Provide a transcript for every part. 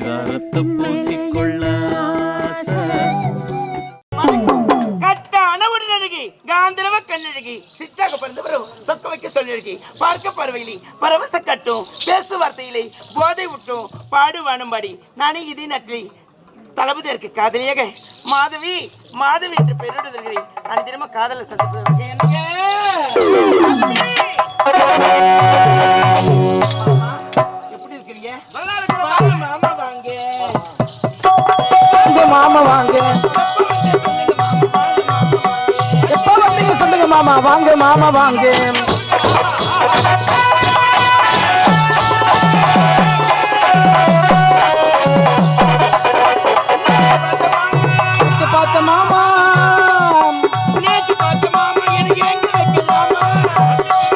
பரிதாரத்தை பூசிக்கொள்ள காந்தரவ கண்ணழகி சொக்க வைக்க சொல்லி பார்க்க பறவையிலி பரவச கட்டும் பேசு வார்த்தையிலே போதை விட்டும் பாடு வானம்பாடி நானே இதே நட்லி தளபதி இருக்கு காதலியாக. மாதவி மாதவி என்று பெயரிடுகிறேன் நான் தினமும் காதல எப்படி இருக்கிறீங்க? மாமா வாங்க மாமா வாங்க.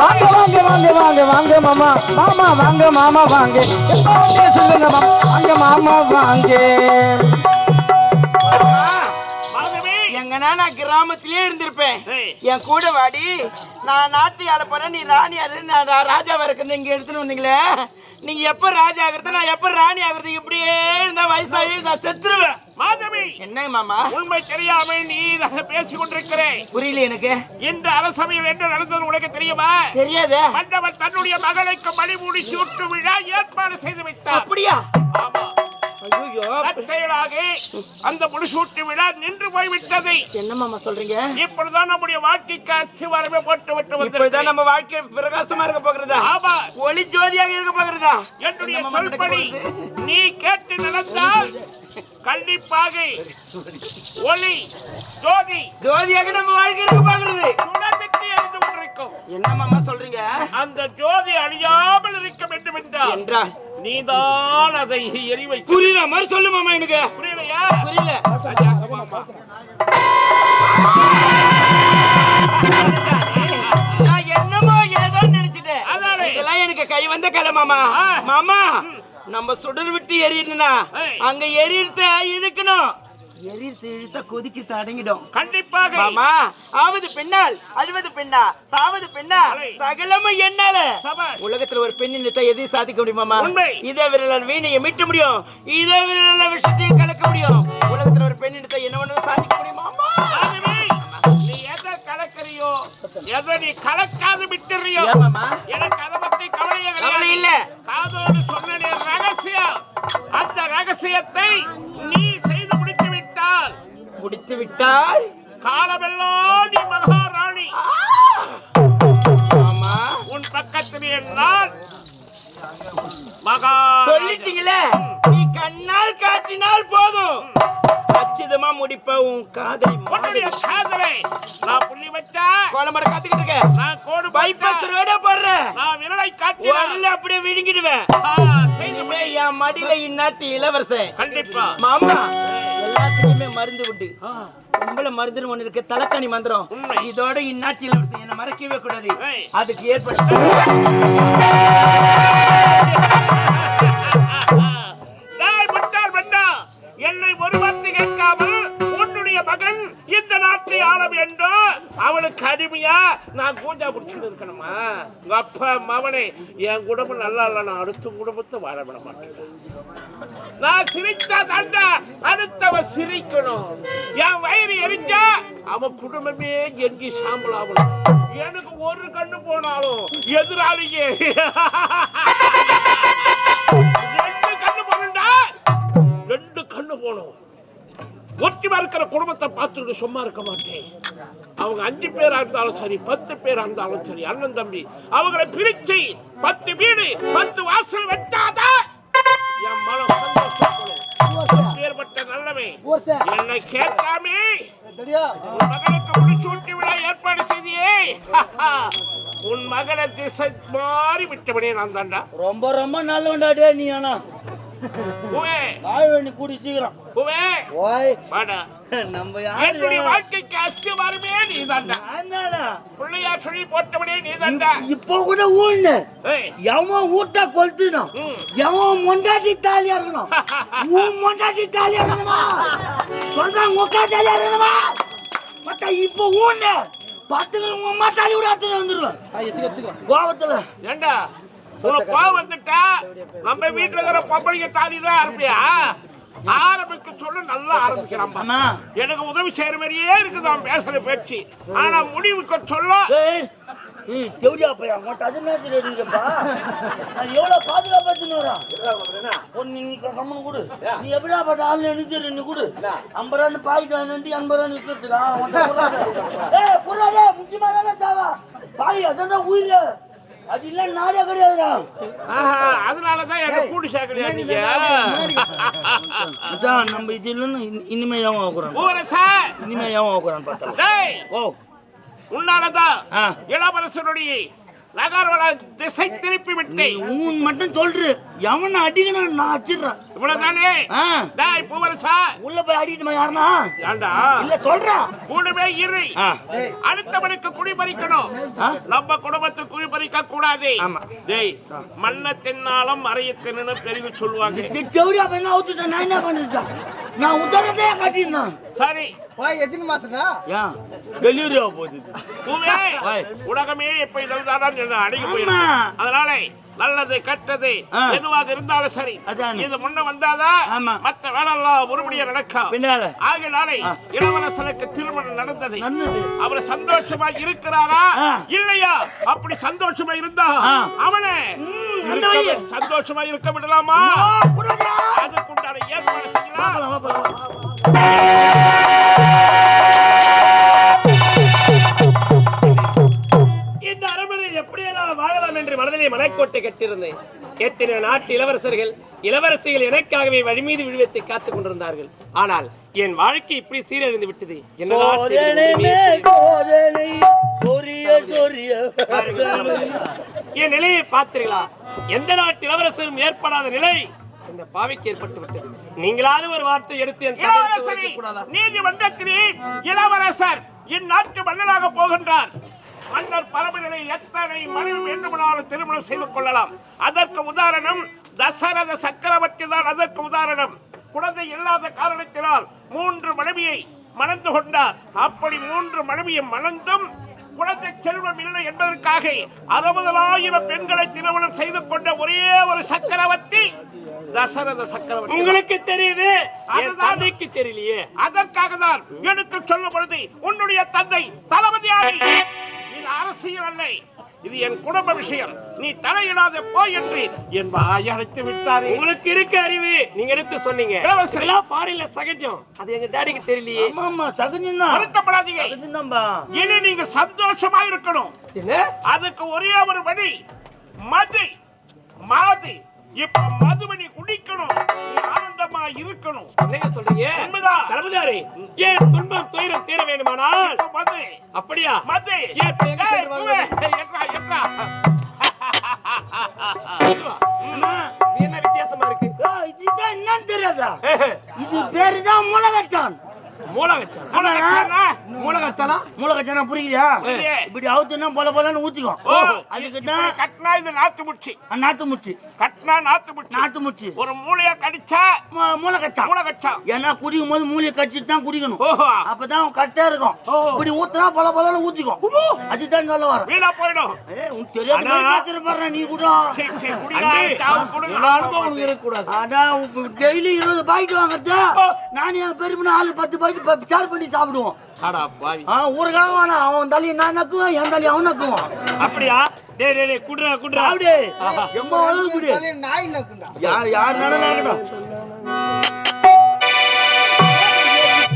வாங்க வாங்க வாங்க வாங்க வாங்க மாமா. மாமா வாங்க மாமா வாங்க. சொல்லுங்க மாமா. வாங்க மாமா வாங்க. எங்கன்னா நான் கிராமத்திலே இருந்திருப்பேன். என் கூட வாடி நான் நாட்டு ஆள போறேன் நீ ராணி ஆறு நான் ராஜாவா இருக்குன்னு இங்க எடுத்துன்னு வந்தீங்களே? நீங்க எப்ப ராஜா ஆகுறது நான் எப்ப ராணி ஆகுறது இப்படியே இருந்தா வயசாகி நான் செத்துருவேன். மாதவி என்ன மாமா? உண்மை தெரியாம நீ பேசிக் கொண்டிருக்கிறேன். புரியல எனக்கு. இன்று அரசவையில் என்ன நடந்தது உனக்கு தெரியுமா? தெரியாதே. மன்னவன் தன்னுடைய மகளுக்கு மணிமூடி சூட்டு விழா ஏற்பாடு செய்து விட்டார் அப்படியா? தற்செயலாக அந்த முடிசூட்டு விழா நின்று போய்விட்டது. என்ன மாமா சொல்றீங்க? இப்படிதான் நம்முடைய வாழ்க்கைக்கு அஸ்திவாரமே போட்டு விட்டு இப்படிதான் வந்து நம்ம வாழ்க்கை பிரகாசமா இருக்க போகிறதா? ஆமா. ஒளி ஜோதியாக இருக்க போகிறதா? என்னுடைய சொல்படி? நீ கேட்டு நடந்தால் கண்டிப்பாக ஒளி ஜோதி ஜோதியாக நம்ம வாழ்க்கை இருக்க போகிறது. என்ன மாமா சொல்றீங்க? அந்த ஜோதி அழியாமல் இருக்க வேண்டும் என்றால் என்றால் நீதான் அதை எரிவை புரியல மாதிரி சொல்லு மாமா எனக்கு புரியலையா புரியல. நான் என்னமோ ஏதோ நினைச்சிட்டேன். இதெல்லாம் எனக்கு கை வந்த கலை மாமா. மாமா நம்ம சுடர் விட்டு எரியணும்னா. அங்க எரியறத இழுக்கணும் எரியறது இழுத்தா கொதிக்கிறது அடங்கிடும் கண்டிப்பாக. மாமா ஆவது பெண்ணால் அழுவது பெண்ணா சாவது பெண்ணா. சகலமும் என்னால. உலகத்துல ஒரு பெண்ணின் நிறுத்த எதையும் சாதிக்க முடியுமாமா. இதே விரலால் வீணையை மீட்ட முடியும். இதே விரலால் விஷயத்தையும் கலக்க முடியும். உலகத்துல ஒரு பெண்ணின் நிறுத்த என்ன வேணாலும் சாதிக்க முடியுமாமா ஆகவே, நீ எதை கலக்கறியோ எதை நீ கலக்காது விட்டுறியோ எனக்கு அதை கிடையாது. கவலை இல்ல. காதோடு சொன்ன ரகசியம். அந்த ரகசியத்தை நீ விட்டால் முடித்து விட்டால் காலமெல்லாம் நீ மகாராணி. ஆமா. உன் பக்கத்திலே நான் மகா சொல்லிட்டீங்களே? நீ கண்ணால் காட்டினால் போதும். கச்சிதமா முடிப்ப உன் காதலி உன்னுடைய காதலை நான் புள்ளி வச்சா கோலமட காத்துக்கிட்டு இருக்க. நான் கோடு பைபாஸ் ரோட போடுறேன் நான் விரலை காட்டினா. உடனே அப்படியே விழுங்கிடுவேன் இனிமே. என் மடியில இந்நாட்டு இளவரசன் கண்டிப்பா. மாமா எல்லாத்துக்குமே மருந்து உண்டு. உங்களை மருந்துன்னு ஒண்ணு இருக்கு தலைக்கணி மந்திரம். இதோட இந்நாட்டு இளவரசன் என்ன மறக்கவே கூடாது. அதுக்கு ஏற்பட்ட அடையாளம் என்றோ வேண்டும் அவளுக்கு அடிமையா? நான் கூஞ்சா பிடிச்சிட்டு இருக்கணுமா? உங்க அப்பா மவனே என் குடும்பம் நல்லா இல்லை நான் அடுத்த குடும்பத்தை வாழ விட மாட்டேன். நான் சிரிச்சா தாண்டா அடுத்தவன் சிரிக்கணும். என் வயிறு எரிஞ்சா அவன் குடும்பமே எங்கி சாம்பல் ஆகணும். எனக்கு ஒரு கண்ணு போனாலும் எதிராளியே. ரெண்டு கண்ணு போகணும்டா ரெண்டு கண்ணு போகணும் ஒற்றுமை இருக்கிற குடும்பத்தை பார்த்துக்கிட்டு சும்மா இருக்க மாட்டேன். அவங்க அஞ்சு பேரா இருந்தாலும் சரி பத்து பேரா இருந்தாலும் சரி அண்ணன் தம்பி அவங்களை பிரிச்சு பத்து வீடு பத்து வாசல் வச்சாதான் என் மனம் சந்தோஷப்படும். ஏற்பட்ட நல்லவே என்னை கேட்காமே உன் மகனுக்கு முடிச்சூட்டி விழா ஏற்பாடு செய்தியே. உன் மகனை திசை மாறி விட்டபடியே நான் தாண்டா. ரொம்ப ரொம்ப நல்லவன்டா நீ ஆனா. பூவே. வாழ்வழி கூடி சீக்கிரம். பூவே. ஓய் வாடா. நம்ம என்னுடைய யாரு வாழ்க்கைக்கு அஸ்திவாரமே நீ தாண்டா. பிள்ளையா சொல்லி போட்டவனே நீ தாண்டா இப்போ கூட ஏய். எவன் ஊட்ட கொளுத்துணும். எவன் மொண்டாட்டி தாலியா இருக்கணும் உன் மொண்டாட்டி தாலியா இருக்கணுமா சொல்றாங்க உக்கா தாலியா இருக்கணுமா மத்த இப்போ உங்க அம்மா தாலி விட அத்தனை வந்துருவேன். கோபத்துல ஏண்டா? உனக்கு கோவம் வந்துட்டா நம்ம வீட்டுல இருக்கிற பொம்பளைங்க தாலி தான் இருப்பியா ஆரம்பிக்க சொல்ல நல்லா ஆரம்பிக்கிறான் அண்ணா. எனக்கு உதவி செய்யற மாதிரியே இருக்குது அவன் பேசுற பேச்சு. ஆனா முடிவுக்கு சொல்ல. தேவடியா பையா அது என்ன தெரியுதுப்பா நான் எவ்வளவு பாதுகாப்பா வரான்? ஒரு நீ நீ கம்மன் கொடு. நீ எப்படியா பட்ட ஆள் எனக்கு தெரியும் நீ கொடு. ஐம்பது ரூபான்னு பாய்ட்டு வாங்கிட்டு ஐம்பது ரூபான்னு விற்கிறதுக்கா உன்கிட்ட குறாத ஏய் குறாதே முக்கியமா தானே தேவை? பாய் அதான் உயிர். அது இல்ல நாடே கிடையாதுடா. ஆஹா, அதனாலதான் என்ன கூட்டு சேர்க்கலையா நீங்க? அதான் நம்ம இது இல்லைன்னு இனி- இனிமே ஏன் ஆகுறான் ஊரசா இனிமே ஏன் ஆகுறான்னு பார்த்தா டேய்! ஓ. உன்னாலதான் ஆ. இளவரசனுடைய நகர்வள திசை திருப்பி விட்டு உன் மட்டும் சொல்று. எவனை அடிக்கணும் நான் அடிச்சிடுறேன் இவ்வளவுதானே? டேய் பூவரசா உள்ள போய் அடிக்கணுமா யாருனா ஏண்டா? இல்ல சொல்றேன் கூடவே இரு. அடுத்தவனுக்கு குடி பறிக்கணும்? நம்ம குடும்பத்துக்கு குடி பறிக்க கூடாது. ஆமா. டேய் மண்ண தின்னாலும் மறைய தின்னு பெருகு சொல்லுவாங்க நீ அவுத்துட்டேன் நான் என்ன பண்ணிட்டேன் நான் உத்தரத்தையே கட்டியிருந்தேன் சரி ஏன் டெலிவரி ஆக போகுது பூவே வாய். உலகமே இப்ப இதில்தான் அடங்கி. போயிடும் அதனால நல்லது கெட்டது. எதுவாக இருந்தாலும் சரி. இது முன்ன வந்தாதான். மத்த வேலை எல்லாம் உருப்படியா நடக்கும் ஆகினாலே இளவரசனுக்கு திருமணம் நடந்தது. அவர் சந்தோஷமா இருக்கிறாரா. இல்லையா அப்படி சந்தோஷமா இருந்தா. அவனே சந்தோஷமா இருக்க விடலாமா? அதுக்குண்டான ஏற்பாடு பார்க்கலாம். இந்த அரண்மனையில் எப்படியெல்லாம் வாழலாம் என்று மனதிலே மலைக்கோட்டை கட்டியிருந்தேன். எத்தனை நாட்டு இளவரசர்கள் இளவரசிகள் எனக்காகவே வழிமீது விழுவத்தை காத்துக் கொண்டிருந்தார்கள். ஆனால் என் வாழ்க்கை இப்படி சீரழிந்து விட்டது. என் நிலையை பார்த்தீர்களா? எந்த நாட்டு இளவரசரும் ஏற்படாத நிலை? இந்த பாவிக்கு ஏற்பட்டு விட்டது. நீங்களாவது ஒரு வார்த்தை எடுத்து இளவரசரி? நீதிமன்றத்திலே இளவரசர் இந்நாட்டு மன்னராக போகின்றார். மன்னர் பரமநிலை எத்தனை மனைவி வேண்டுமானாலும் திருமணம் செய்து கொள்ளலாம். அதற்கு உதாரணம் தசரத சக்கரவர்த்தி தான் அதற்கு உதாரணம். குழந்தை இல்லாத காரணத்தினால் மூன்று மனைவியை மணந்து கொண்டார். அப்படி மூன்று மனைவியை மணந்தும் குழந்தை செல்வம் இல்லை என்பதற்காக அறுபதனாயிரம் பெண்களை திருமணம் செய்து கொண்ட ஒரே ஒரு சக்கரவர்த்தி தசரத சக்கரவர்த்தி உங்களுக்கு தெரியுது? என். தந்தைக்கு தெரியலையே. அதற்காக தான் எனக்கு சொல்லும் பொழுது உன்னுடைய தந்தை தளபதியாகி இது அரசியல் அல்ல. இது என் குடும்ப விஷயம். நீ தலையிடாத போய் என்று என் வாய் அழைத்து விட்டாரே. உங்களுக்கு இருக்க அறிவு. நீங்க எடுத்து சொன்னீங்க. இதெல்லாம் ஃபாரின்ல சகஜம். அது எங்க டாடிக்கு தெரியலையே. ஆமா, ஆமா, சகுனிதான். வருத்தப்படாதீங்க. இனி நீங்க சந்தோஷமா இருக்கணும். என்ன? அதுக்கு ஒரே ஒரு வழி மது. மாது. இப்ப மதுவனி குடிக்கணும் நீ ஆனந்தமா இருக்கணும். என்னங்க சொல்றீங்க? உண்மைதான். தளபதியாரே ஏன் துன்பம் துயரம் தீர வேண்டுமானால்? மது. அப்படியா? மது. ஏன் என்ன வித்தியாசமா இருக்கு? இதுதான் என்னன்னு தெரியாதா? இது பேருதான் முளகச்சான் மூலகச்சான்? உலகச்சானா? மூலகச்சானா முளகச்சானா புரியுதா புரியுது. இப்படி அவுத்துனா போல போலன்னு ஊத்திக்கும். அதுக்கு தான் கட்டினா இது நாத்து முச்சி. நாத்து முச்சு. கட்டினா நாத்து முச்சி. நாத்து முச்சு. ஒரு மூளைய கடிச்சா மு- முளகச்சான் மூலகச்சான் ஏன்னா குடிக்கும் போது மூலியை கடிச்சிட்டு தான் குடிக்கணும். அப்பதான் கரெக்டா இருக்கும். இப்படி ஊத்துனா போல போலன்னு ஊத்திக்கும். அதுதான் சொல்ல வர வீணா போயிடும். ஏய் உனக்கு தெரியாத நீ கூட. அனுபவம் உங்களுக்கு இருக்கக்கூடாது. அதான் டெய்லி இருபது பாக்கெட் வாங்குறது. நானே என் ஆளு பத்து பாக்கெட் சார்ஜ் பண்ணி சாப்பிடுவோம். ஊருக்காக வேணாம் அவன் தலையை நான் நக்குவேன் என் தலையை அவன் நக்குவான் அப்படியா டேய் டேய் டேய் குடுறா குடுறா சாப்பிடு எங்க குடி யார் யார்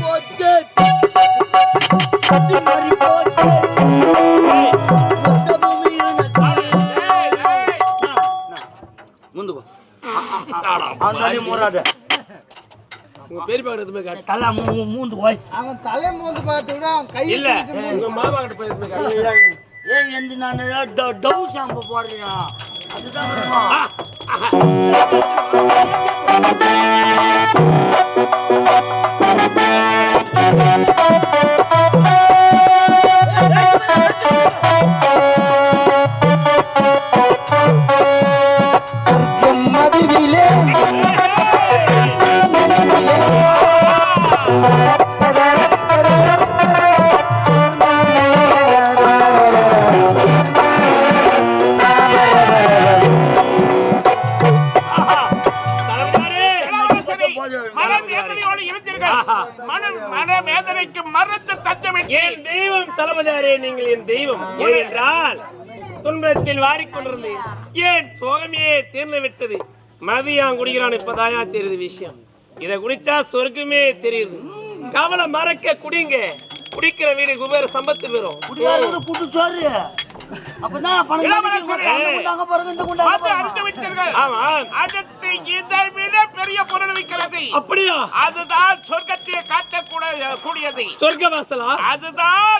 போச்சு கத்தி மாறி போச்சு பூமியில் நக்கு. மூறாத உங்க பெரியப்பா கிட்ட போய் காட்டு தலை மூந்து போய். அவன் தலை மோந்து பார்த்து விட அவன் கையை இல்ல. உங்க மாமா கிட்ட போய் போய் காட்டு. ஏய் எந்த நான் டவு ஷாம்பு போடுறியா? அதுதான் மன வேதனையோடு இருந்தீர்கள். மன மன வேதனைக்கு மருந்து தத்தமிட்டு என் தெய்வம் தளபதியாரே நீங்கள் என் தெய்வம். ஏனென்றால் துன்பத்தில் வாடிக்கொண்டிருந்தேன். ஏன் சோகமே தீர்ந்து விட்டது மதியம் குடிக்கிறான் இப்பதாயா தெரியுது விஷயம். இத குடிச்சா சொர்க்கமே தெரியுது. கவலை மறக்க குடிங்க. குடிக்கிற வீடு குபேர சம்பத்து பெறும். குடியாரோட கூட்டு சோறு. அப்பதான் பணம் பாருங்க இந்த அடுத்து இதை விட பெரிய பொருள் இருக்கிறது. அப்படியா? அதுதான் சொர்க்கத்தை காட்டக்கூட கூடியது. சொர்க்க வாசலா அதுதான்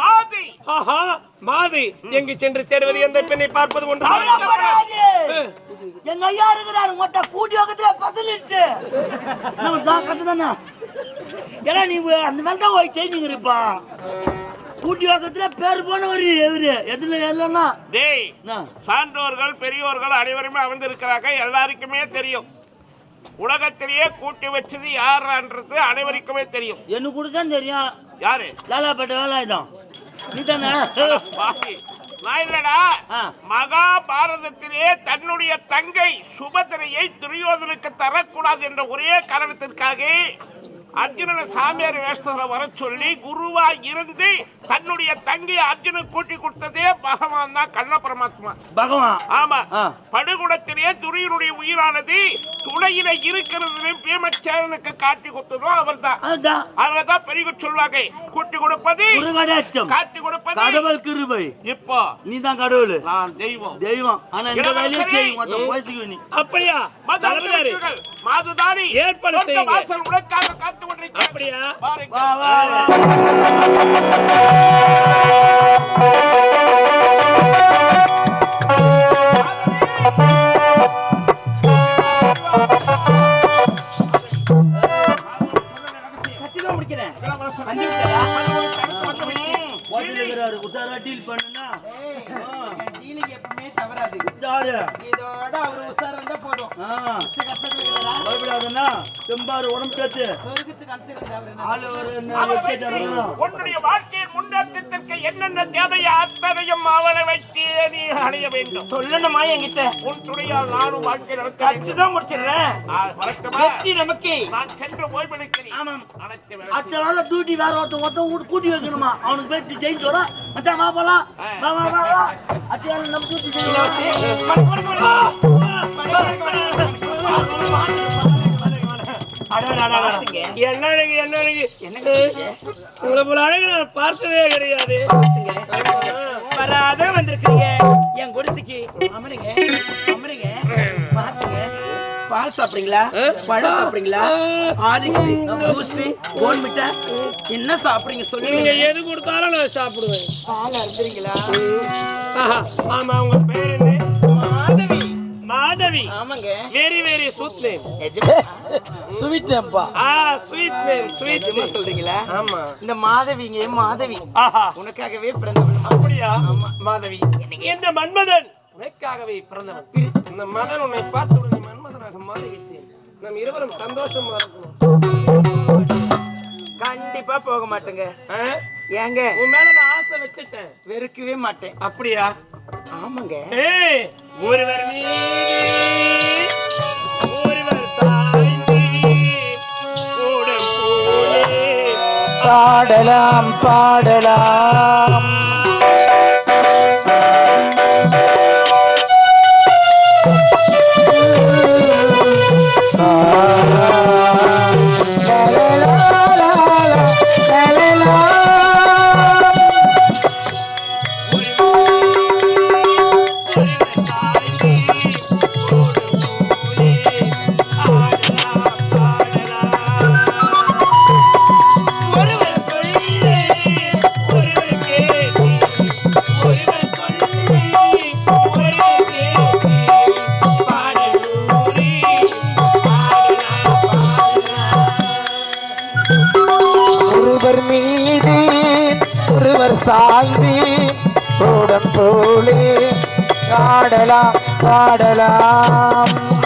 மாதி. ஆஹா மாதி. எங்கு சென்று தேடுவது எந்த பெண்ணை பார்ப்பது ஒன்று. எங்க ஐயா இருக்கிறாரு மொத்த கூட்டி பக்கத்துல பசலிஸ்ட். நம்ம தானே ஏன்னா நீ அந்த மேல தான் போய் செஞ்சுங்கிறப்பா பக்கத்துல பேர் போனவர் இவரு. எதுல இல்லைன்னா டேய்? சான்றோர்கள் பெரியோர்கள் அனைவருமே அமர்ந்திருக்கிறாங்க எல்லாருக்குமே தெரியும். உலகத்திலேயே கூட்டி வச்சது யாருன்றது அனைவருக்குமே தெரியும். எனக்கு கூட தான் தெரியும். யாரு? லாலாப்பேட்டை வேலாயுதம். நீ தானே. நான் இல்லடா. மகாபாரதத்திலே தன்னுடைய தங்கை சுபத்திரையை துரியோதனுக்கு தரக்கூடாது என்ற ஒரே காரணத்திற்காக அர்ஜுனனை சாமியார் வேஷத்துல வர சொல்லி குருவா இருந்து தன்னுடைய தங்கை அர்ஜுனன் கூட்டி கொடுத்ததே பகவான் தான் கண்ண பரமாத்மா. பகவான்? ஆமா. ஆ. படுகுடத்திலே துரியனுடைய உயிரானது துணையில இருக்கிறது பீமச்சேரனுக்கு காட்டி கொடுத்ததும் அவர் தான் அதுதான். அதனாலதான் பெரிய சொல்வாங்க கூட்டி கொடுப்பது காட்டி கொடுப்பது கடவுள் கிருபை. இப்போ. நீ தான் கடவுள். நான் தெய்வம். தெய்வம். ஆனா இந்த வேலையை செய்யும் நீ. அப்படியா? மாதுதாரி. ஏற்பாடு செய்யுங்க. வாசல் உனக்காக காத்து கொண்டிருக்கிறேன் அப்படியா? வா. உடம்பு அவரு ஆளு ஒரு என்ன வெக்கேட் என்னென்ன தேவையோ அத்தனையும் அவனை வைத்தே நீ அடைய வேண்டும். சொல்லணுமா என்கிட்ட? உன் துணையால் நானும் வாழ்க்கை நடத்த கச்சிதம் முடிச்சிடுறேன்? வெற்றி நமக்கு. நான் சென்று ஓய்வெடுக்கிறேன். ஆமாம். அனைத்து அடுத்த வேலை டியூட்டி வேற ஒருத்தன் வீட்டு கூட்டி வைக்கணுமா? அவனுக்கு போய் ஜெயிச்சு வர மச்சான் வா போலாம். வா வா வா. வா அடுத்த வேலை நம்ம டியூட்டி செய்யணும் என்ன அழகு என்ன அழகு என்னங்க உங்களை போல அழகு நான் பார்த்ததே கிடையாது. வராத வந்திருக்கீங்க என் குடிசைக்கு அமருங்க அமருங்க. பாத்துங்க பால் சாப்பிடுறீங்களா? பழம் சாப்பிடுறீங்களா? ஆரிக்ஸ் பூஸ்ட் போன்மிட்டா என்ன சாப்பிடுறீங்க சொல்லுங்க. எது கொடுத்தாலும் நான் சாப்பிடுவேன். பால் அருந்துறீங்களா ஆமா உங்க பேர் என்ன? மாதவி ஆமாங்க. Very very sweet name sweet Temba ah sweet name sweet நிஜமா சொல்றீங்களா? ஆமா. இந்த மாதவிங்க மாதவி. ஆஹா. உனக்காகவே பிறந்தவள். அப்படியா? மாதவி. இந்த மன்மதன். உனக்காகவே பிறந்தவன் இந்த மதன் உன்னை பார்த்த உடனே மன்மதனாக மாறிவிட்டேன். நம் இருவரும் சந்தோஷமா இருக்கணும் கண்டிப்பா போக மாட்டேங்க? ஏங்க? உன் மேல நான் ஆசை வச்சுட்டேன். வெறுக்கவே மாட்டேன். அப்படியா? ஆமாங்க. ஒருவர் ஒருவர் பாடலாம் பாடலாம். பாடலாம்.